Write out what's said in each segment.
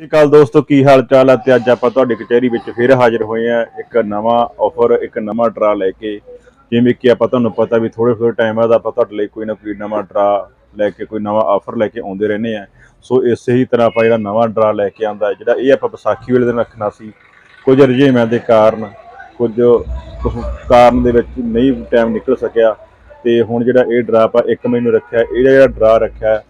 ਸਤਿ ਸ਼੍ਰੀ ਅਕਾਲ ਦੋਸਤੋ, ਕੀ ਹਾਲ ਚਾਲ ਹੈ ਤੇ ਅੱਜ ਆਪਾਂ ਤੁਹਾਡੀ ਕਚਹਿਰੀ ਵਿੱਚ ਫਿਰ ਹਾਜ਼ਰ ਹੋਏ ਆ। ਇੱਕ ਨਵਾਂ ਆਫਰ ਇੱਕ ਨਵਾਂ ਡਰਾ ਲੈ ਕੇ। ਜਿਵੇਂ ਕਿ ਆਪਾਂ ਤੁਹਾਨੂੰ ਪਤਾ ਵੀ ਥੋੜੇ ਥੋੜੇ ਟਾਈਮ ਬਾਅਦ ਆਪਾਂ ਤੁਹਾਡੇ ਲਈ ਕੋਈ ਨਾ ਕੋਈ ਨਵਾਂ ਡਰਾ ਲੈ ਕੇ, ਕੋਈ ਨਵਾਂ ਆਫਰ ਲੈ ਕੇ ਆਉਂਦੇ ਰਹਿੰਦੇ ਆ। ਸੋ ਇਸੇ ਹੀ ਤਰ੍ਹਾਂ ਆਪਾਂ ਜਿਹੜਾ ਨਵਾਂ ਡਰਾ ਲੈ ਕੇ ਆਂਦਾ ਜਿਹੜਾ ਇਹ ਆਪਾਂ ਵਿਸਾਖੀ ਵੇਲੇ ਦਿਨ ਰੱਖਣਾ ਸੀ। ਕੁਝ ਰੁਝੇਵਿਆਂ ਦੇ ਕਾਰਨ, ਕੁਝ ਕਾਰਨ ਦੇ ਵਿੱਚ ਨਹੀਂ ਟਾਈਮ ਨਿਕਲ ਸਕਿਆ। ਤੇ ਹੁਣ ਜਿਹੜਾ ਇਹ ਡਰਾ ਆਪਾਂ ਇੱਕ ਮਹੀਨੇ ਰੱਖਿਆ ਇਹ ਜਿਹੜਾ ਡਰਾ ਰੱਖਿਆ,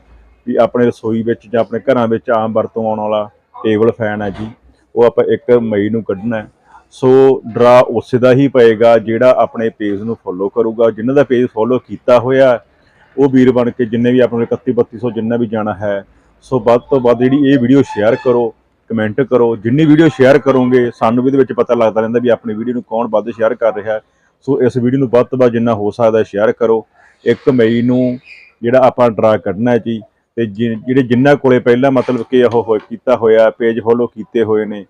ਵੀ ਆਪਣੇ ਰਸੋਈ ਵਿੱਚ ਜਾਂ ਆਪਣੇ ਘਰਾਂ ਵਿੱਚ ਆਮ ਵਰਤੋਂ ਆਉਣ ਵਾਲਾ ਟੇਬਲ ਫੈਨ ਹੈ ਜੀ, ਉਹ ਆਪਾਂ 1 ਮਈ ਨੂੰ ਕੱਢਣਾ ਹੈ। ਸੋ ਡਰਾ ਉਸੇ ਦਾ ਹੀ ਪਏਗਾ ਜਿਹੜਾ ਆਪਣੇ ਪੇਜ ਨੂੰ ਫੋਲੋ ਕਰੂਗਾ। ਜਿਨ੍ਹਾਂ ਦਾ ਪੇਜ ਫੋਲੋ ਕੀਤਾ ਹੋਇਆ ਉਹ ਵੀਰ ਬਣ ਕੇ ਜਿੰਨੇ ਵੀ ਆਪਣੇ 31 3200 ਜਿੰਨਾ ਵੀ ਜਾਣਾ ਹੈ, ਸੋ ਵੱਧ ਤੋਂ ਵੱਧ ਜਿਹੜੀ ਇਹ ਵੀਡੀਓ ਸ਼ੇਅਰ ਕਰੋ ਕਮੈਂਟ ਕਰੋ। ਜਿੰਨੀ ਵੀਡੀਓ ਸ਼ੇਅਰ ਕਰੋਗੇ, ਸਾਨੂੰ ਵੀ ਇਹਦੇ ਵਿੱਚ ਪਤਾ ਲੱਗਦਾ ਰਹਿੰਦਾ ਵੀ ਆਪਣੀ ਵੀਡੀਓ ਨੂੰ ਕੌਣ ਵੱਧ ਸ਼ੇਅਰ ਕਰ ਰਿਹਾ ਸੋ ਇਸ ਵੀਡੀਓ ਨੂੰ ਵੱਧ ਤੋਂ ਵੱਧ ਜਿੰਨਾ ਹੋ ਸਕਦਾ ਸ਼ੇਅਰ ਕਰੋ। 1 ਮਈ ਨੂੰ ਜਿਹੜਾ ਆਪਾਂ ਡਰਾ ਕੱਢਣਾ ਹੈ ਜੀ ਤੇ ਜਿ- ਜਿਹੜੇ ਜਿਨ੍ਹਾਂ ਕੋਲੇ ਪਹਿਲਾਂ ਮਤਲਬ ਕਿ ਉਹ ਹੋ ਕੀਤਾ ਹੋਇਆ ਪੇਜ ਫੋਲੋ ਕੀਤੇ ਹੋਏ ਨੇ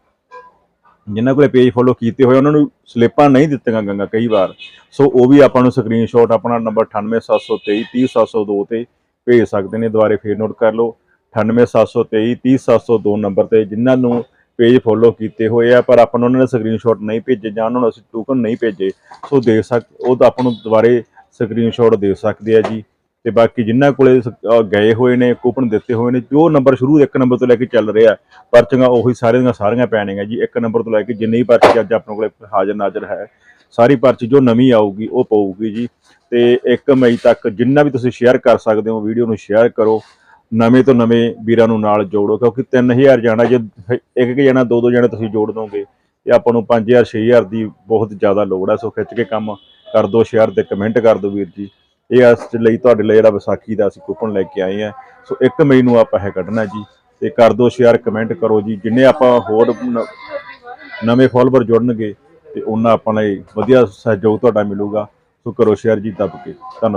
ਜਿਨ੍ਹਾਂ ਕੋਲੇ ਪੇਜ ਫੋਲੋ ਕੀਤੇ ਹੋਏ, ਉਹਨਾਂ ਨੂੰ ਸਲਿੱਪਾਂ ਨਹੀਂ ਦਿੱਤੀਆਂ ਗਈਆਂ ਕਈ ਵਾਰ। ਸੋ ਉਹ ਵੀ ਆਪਾਂ ਨੂੰ ਸਕਰੀਨਸ਼ਾਟ ਆਪਣਾ ਨੰਬਰ 98723 30702 ਤੇ ਭੇਜ ਸਕਦੇ ਨੇ, ਦੁਬਾਰੇ ਫੇਰ ਨੋਟ ਕਰ ਲਓ। 98723 30702 ਨੰਬਰ ਤੇ ਜਿਨ੍ਹਾਂ ਨੂੰ ਪੇਜ ਫੋਲੋ ਕੀਤੇ ਹੋਏ ਆ, ਪਰ ਆਪਾਂ ਨੂੰ ਉਹਨਾਂ ਨੇ ਸਕਰੀਨਸ਼ਾਟ ਨਹੀਂ ਭੇਜੇ ਜਾਂ ਉਹਨਾਂ ਨੂੰ ਅਸੀਂ ਟੋਕਨ ਨਹੀਂ ਭੇਜੇ। ਸੋ ਦੇ ਸਕ, ਉਹ ਤਾਂ ਆਪਾਂ ਨੂੰ ਦੁਬਾਰੇ ਸਕਰੀਨਸ਼ਾਟ ਦੇ ਸਕਦੇ ਆ ਜੀ। ਤੇ ਬਾਕੀ ਜਿਨ੍ਹਾਂ ਕੋਲੇ ਗਏ ਹੋਏ ਨੇ, ਕੂਪਨ ਦਿੱਤੇ ਹੋਏ ਨੇ, ਜੋ ਨੰਬਰ ਸ਼ੁਰੂ ਇੱਕ ਨੰਬਰ ਤੋਂ ਲੈ ਕੇ ਚੱਲ ਰਿਹਾ, ਪਰਚੀਆਂ ਉਹੀ ਸਾਰੀਆਂ ਦੀਆਂ ਸਾਰੀਆਂ ਪੈਣੀਆਂ ਜੀ, ਇੱਕ ਨੰਬਰ ਤੋਂ ਲੈ ਕੇ ਜਿੰਨੀ ਪਰਚੀ ਅੱਜ ਆਪਣੇ ਕੋਲੇ ਹਾਜ਼ਰ ਨਾਜ਼ਰ ਹੈ, ਸਾਰੀ ਪਰਚੀ ਜੋ ਨਵੀਂ ਆਊਗੀ, ਉਹ ਪਊਗੀ ਜੀ, ਤੇ 1 ਮਈ ਤੱਕ ਜਿੰਨਾ ਵੀ ਤੁਸੀਂ ਸ਼ੇਅਰ ਕਰ ਸਕਦੇ ਹੋ, ਵੀਡੀਓ ਨੂੰ ਸ਼ੇਅਰ ਕਰੋ, ਨਵੇਂ ਤੋਂ ਨਵੇਂ ਵੀਰਾਂ ਨੂੰ ਨਾਲ ਜੋੜੋ, ਕਿਉਂਕਿ 3000 ਜਾਣਾ, ਜੇ ਇੱਕ ਇੱਕ ਜਣਾ ਦੋ ਦੋ ਜਣੇ ਤੁਸੀਂ ਜੋੜ ਦੋਗੇ, ਤੇ ਆਪਾਂ ਨੂੰ 5000 6000 ਦੀ ਬਹੁਤ ਜ਼ਿਆਦਾ ਲੋੜ ਹੈ, ਸੋ ਖਿੱਚ ਕੇ ਕੰਮ ਕਰ ਦਿਓ ਸ਼ੇਅਰ ਤੇ ਕਮੈਂਟ ਕਰ ਦਿਓ ਵੀਰ ਜੀ। ਇਹ ਇਸ ਲਈ ਤੁਹਾਡੇ ਲਈ ਜਿਹੜਾ ਵਿਸਾਖੀ ਦਾ ਅਸੀਂ ਕੂਪਨ ਲੈ ਕੇ ਆਏ ਆ ਸੋ 1 ਮਈ ਨੂੰ ਆਪਾਂ ਇਹ ਕੱਢਣਾ ਜੀ। ਤੇ ਕਰ ਦਿਓ ਸ਼ੇਅਰ ਕਮੈਂਟ ਕਰੋ ਜੀ। ਜਿੰਨੇ ਆਪਾਂ ਹੋਰ ਨ- ਨਵੇਂ ਫਾਲੋਅਰ ਜੁੜਨਗੇ, ਤੇ ਉਹਨਾਂ ਆਪਾਂ ਲਈ ਵਧੀਆ ਸਹਿਯੋਗ ਤੁਹਾਡਾ ਮਿਲੂਗਾ। ਸੋ ਕਰੋ ਸ਼ੇਅਰ ਜੀ, ਦੱਬ ਕੇ। ਧੰਨਵਾਦ।